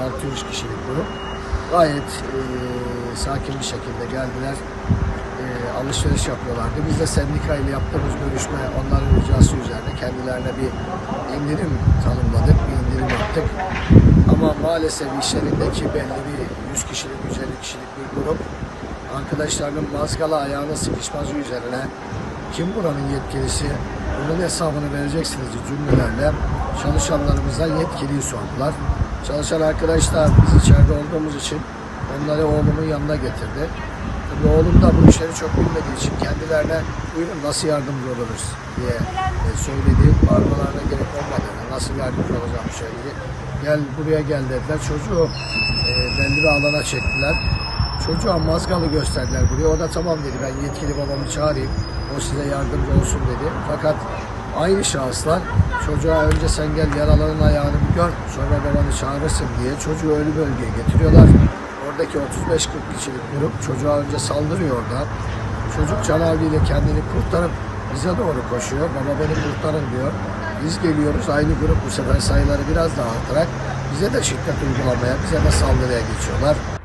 600 kişilik grup. Gayet e, sakin bir şekilde geldiler. E, alışveriş yapıyorlardı. Biz de sendika ile yaptığımız görüşme onların ricası üzerine kendilerine bir indirim tanımladık, bir indirim yaptık. Ama maalesef işlerindeki belli bir 100 kişilik, 150 kişilik bir grup arkadaşlarının mazgala ayağına sıkışması üzerine kim buranın yetkilisi bunun hesabını vereceksiniz cümlelerle çalışanlarımızdan yetkiliyi sordular. Çalışan arkadaşlar biz içeride olduğumuz için onları oğlumun yanına getirdi. Tabii oğlum da bu işleri çok bilmediği için kendilerine buyurun nasıl yardımcı oluruz diye e, söyledi. Bağırmalarına gerek olmadığını, nasıl yardımcı olacağımı söyledi. Gel buraya gel dediler. Çocuğu e, belli bir alana çektiler. Çocuğa mazgalı gösterdiler buraya. O da tamam dedi ben yetkili babamı çağırayım. O size yardımcı olsun dedi. Fakat aynı şahıslar çocuğa önce sen gel yaraların ayağını gör sonra babanı çağırırsın diye çocuğu ölü bölgeye getiriyorlar. Oradaki 35-40 kişilik grup çocuğa önce saldırıyor orada. Çocuk canavliyle kendini kurtarıp bize doğru koşuyor. Baba beni kurtarın diyor. Biz geliyoruz aynı grup bu sefer sayıları biraz daha artarak bize de şiddet uygulamaya, bize de saldırıya geçiyorlar.